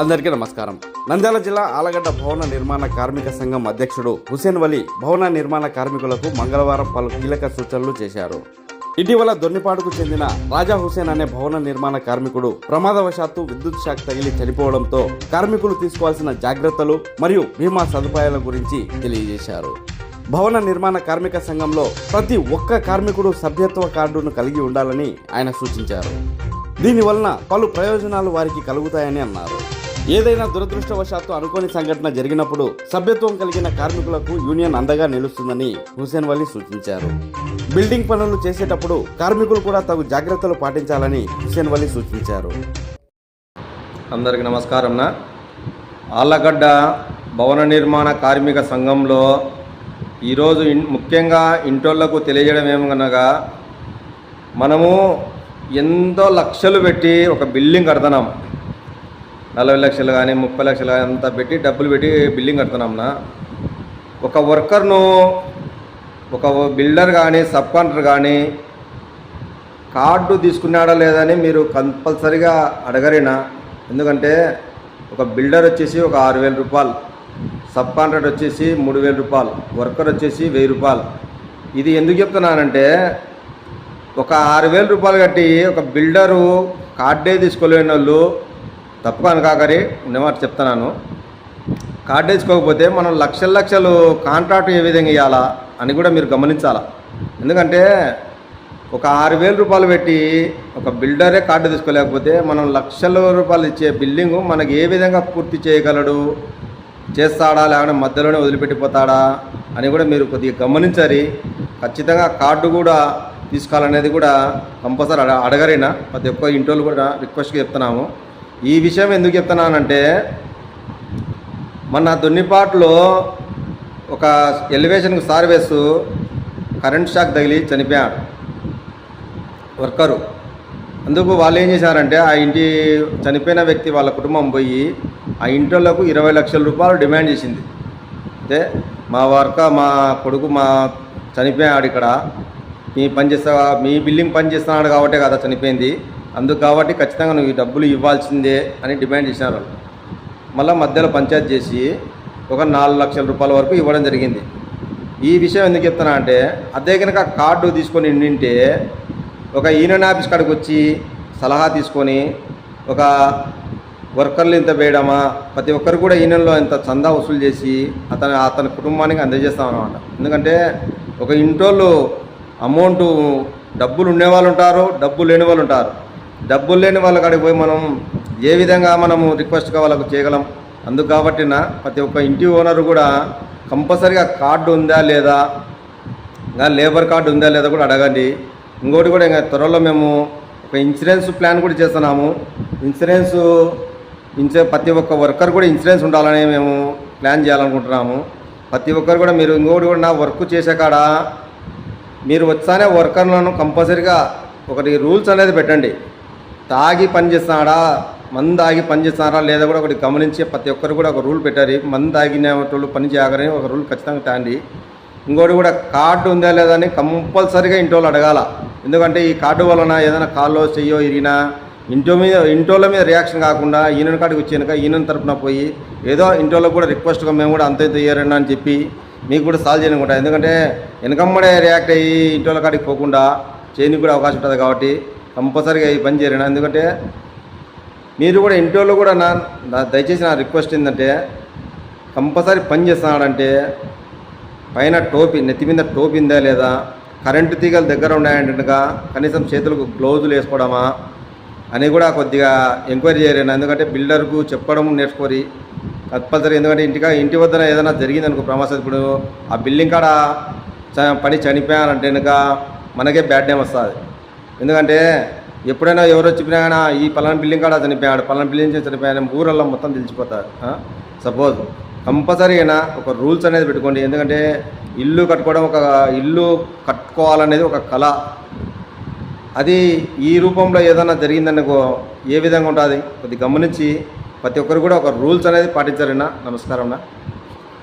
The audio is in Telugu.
అందరికీ నమస్కారం. నంద్యాల జిల్లా ఆలగడ్డ భవన నిర్మాణ కార్మిక సంఘం అధ్యక్షుడు హుసేన్ వలి భవన నిర్మాణ కార్మికులకు మంగళవారం పలు కీలక సూచనలు చేశారు. ఇటీవల దొన్నిపాడుకు చెందిన రాజా హుసేన్ అనే భవన నిర్మాణ కార్మికుడు ప్రమాదవశాత్తు విద్యుత్ షాక్ తగిలి చనిపోవడంతో కార్మికులు తీసుకోవాల్సిన జాగ్రత్తలు మరియు బీమా సదుపాయాల గురించి తెలియజేశారు. భవన నిర్మాణ కార్మిక సంఘంలో ప్రతి ఒక్క కార్మికుడు సభ్యత్వ కార్డును కలిగి ఉండాలని ఆయన సూచించారు. దీనివలన పలు ప్రయోజనాలు వారికి కలుగుతాయని అన్నారు. ఏదైనా దురదృష్టవశాత్తు అనుకోని సంఘటన జరిగినప్పుడు సభ్యత్వం కలిగిన కార్మికులకు యూనియన్ అండగా నిలుస్తుందని హుసేన్ వలీ సూచించారు. బిల్డింగ్ పనులు చేసేటప్పుడు కార్మికులు కూడా తగు జాగ్రత్తలు పాటించాలని హుసేన్ వలీ సూచించారు. అందరికి నమస్కారం ఆళ్ళగడ్డ భవన నిర్మాణ కార్మిక సంఘంలో ఈరోజు ముఖ్యంగా ఇంటోళ్ళకు తెలియజేయడం ఏమనగా మనము ఎంతో లక్షలు పెట్టి ఒక బిల్డింగ్ కడుతున్నాం. నలభై లక్షలు కానీ ముప్పై లక్షలు కానీ అంతా పెట్టి డబ్బులు పెట్టి బిల్డింగ్ కడుతున్నాంనా ఒక వర్కర్ను ఒక బిల్డర్ కానీ సబ్ కాంట్రాక్టర్ కానీ కార్డు తీసుకున్నాడా లేదని మీరు కంపల్సరిగా అడగరేనా? ఎందుకంటే ఒక బిల్డర్ వచ్చేసి ఒక ఆరు వేల రూపాయలు సబ్ కాంట్రాక్ట్ వచ్చేసి మూడు వేల రూపాయలు వర్కర్ వచ్చేసి వెయ్యి రూపాయలు. ఇది ఎందుకు చెప్తున్నానంటే ఒక ఆరు వేల రూపాయలు కట్టి ఒక బిల్డరు కార్డే తీసుకోలేని వాళ్ళు తప్పుగా అనకాకరి ఉన్నమాట చెప్తున్నాను. కార్డు తీసుకోకపోతే మనం లక్షల లక్షలు కాంట్రాక్ట్ ఏ విధంగా ఇవ్వాలా అని కూడా మీరు గమనించాలా? ఎందుకంటే ఒక ఆరు వేల రూపాయలు పెట్టి ఒక బిల్డరే కార్డు తీసుకోలేకపోతే మనం లక్షల రూపాయలు ఇచ్చే బిల్డింగు మనకి ఏ విధంగా పూర్తి చేయగలడు? చేస్తాడా? లేకపోతే మధ్యలోనే వదిలిపెట్టిపోతాడా? అని కూడా మీరు కొద్దిగా గమనించాలి. ఖచ్చితంగా కార్డు కూడా తీసుకోవాలనేది కూడా కంపల్సరీ అడగరైనా? ప్రతి ఒక్క ఇంటోళ్ళు కూడా రిక్వెస్ట్గా చెప్తున్నాము. ఈ విషయం ఎందుకు చెప్తున్నానంటే మన దున్నిపాట్లో ఒక ఎలివేషన్కి సార్వేస్ కరెంట్ షాక్ తగిలి చనిపోయాడు వర్కరు. అందుకు వాళ్ళు ఏం చేశారంటే ఆ ఇంటి చనిపోయిన వ్యక్తి వాళ్ళ కుటుంబం పోయి ఆ ఇంట్లోకి ఇరవై లక్షల రూపాయలు డిమాండ్ చేసింది. అంటే మా వర్క మా కొడుకు మా చనిపోయాడు ఇక్కడ. మీ పని చేస్తా మీ బిల్డింగ్ పని చేస్తున్నాడు కాబట్టే కదా చనిపోయింది. అందుకు కాబట్టి ఖచ్చితంగా నువ్వు ఈ డబ్బులు ఇవ్వాల్సిందే అని డిమాండ్ చేసినారు. మళ్ళీ మధ్యలో పంచాయతీ చేసి ఒక నాలుగు లక్షల రూపాయల వరకు ఇవ్వడం జరిగింది. ఈ విషయం ఎందుకు చెప్తున్నా అంటే అదే కనుక కార్డు తీసుకొని నింటే ఒక యూనియన్ ఆఫీస్ కాడికి వచ్చి సలహా తీసుకొని ఒక వర్కర్లు ఇంత వేయడమా ప్రతి ఒక్కరు కూడా యూనియన్లో ఇంత చందా వసూలు చేసి అతని అతని కుటుంబానికి అందజేస్తామన్నమాట ఎందుకంటే ఒక ఇంటోళ్ళు అమౌంట్ డబ్బులు ఉండేవాళ్ళు ఉంటారు డబ్బులు లేని వాళ్ళు ఉంటారు. డబ్బులు లేని వాళ్ళ కాడికి పోయి మనం ఏ విధంగా మనము రిక్వెస్ట్గా వాళ్ళకు చేయగలం? అందుకు కాబట్టిన నా ప్రతి ఒక్క ఇంటి ఓనర్ కూడా కంపల్సరీగా కార్డు ఉందా లేదా? ఇంకా లేబర్ కార్డు ఉందా లేదా కూడా అడగండి. ఇంకోటి కూడా ఇంకా త్వరలో మేము ఒక ఇన్సూరెన్స్ ప్లాన్ కూడా చేస్తున్నాము. ఇన్సూరెన్స్ ఇన్సూ ప్రతి ఒక్క వర్కర్ కూడా ఇన్సూరెన్స్ ఉండాలని మేము ప్లాన్ చేయాలనుకుంటున్నాము. ప్రతి ఒక్కరు కూడా మీరు ఇంకోటి కూడా నా వర్క్ చేసే కాడ మీరు వచ్చానే వర్కర్లను కంపల్సరీగా ఒకటి రూల్స్ అనేది పెట్టండి. తాగి పనిచేస్తున్నాడా మందు తాగి పనిచేస్తున్నారా లేదా కూడా ఒకటి గమనించి ప్రతి ఒక్కరు కూడా ఒక రూల్ పెట్టారు మందు తాగిన వాళ్ళు పని చేయగలని ఒక రూల్ ఖచ్చితంగా తాండి. ఇంకోటి కూడా కార్డు ఉందా లేదా అని కంపల్సరీగా ఇంటోళ్ళు అడగాల. ఎందుకంటే ఈ కార్డు వలన ఏదైనా కాల్లో చెయ్యో ఇరిగినా ఇంట్లో మీద ఇంటోళ్ళ మీద రియాక్షన్ కాకుండా ఈయన కాడికి వచ్చాక ఈయన తరపున పోయి ఏదో ఇంటోళ్ళకు కూడా రిక్వెస్ట్గా మేము కూడా అంత ఇంత అని చెప్పి మీకు కూడా సాల్వ్ చేయనుకుంటా ఎందుకంటే వెనకమ్మడే రియాక్ట్ అయ్యి ఇంటోళ్ళ కాడికి పోకుండా చేయడానికి కూడా అవకాశం ఉంటుంది కాబట్టి కంపల్సరీగా ఈ పని చేయరు ఎందుకంటే మీరు కూడా ఇంటోళ్ళు కూడా నా నా- దయచేసి నా రిక్వెస్ట్ ఏంటంటే కంపల్సరీ పని చేస్తున్నాడంటే పైన టోపీ నెత్తి మీద టోపీ ఉందా లేదా? కరెంటు తీగలు దగ్గర ఉన్నాయంటగా కనీసం చేతులకు గ్లౌజులు వేసుకోవడమా అని కూడా కొద్దిగా ఎంక్వైరీ చేయలేను. ఎందుకంటే బిల్డర్కు చెప్పడం నేర్చుకోరి కంపల్సరీ ఎందుకంటే ఇంటికా ఇంటి వద్దన ఏదైనా జరిగింది అనుకో ప్రమాసం ఇప్పుడు ఆ బిల్డింగ్ కాడ చ- చనిపోయానంటే కనుక మనకే బ్యాడ్ నేమ్ వస్తుంది. ఎందుకంటే ఎప్పుడైనా ఎవరు చెప్పినా కానీ ఈ పలానా బిల్డింగ్ కాడ చనిపోయాడు పలానా బిల్డింగ్ చేసి చనిపోయాడు ఊరల్లో మొత్తం తెలిసిపోతారు. సపోజ్ కంపల్సరీగా ఒక రూల్స్ అనేది పెట్టుకోండి. ఎందుకంటే ఇల్లు కట్టుకోవడం ఒక ఇల్లు కట్టుకోవాలనేది ఒక కళ. అది ఈ రూపంలో ఏదైనా జరిగిందనుకో ఏ విధంగా ఉంటుంది? కొద్ది గమనించి ప్రతి ఒక్కరు కూడా ఒక రూల్స్ అనేది పాటించారన్నా నమస్కారం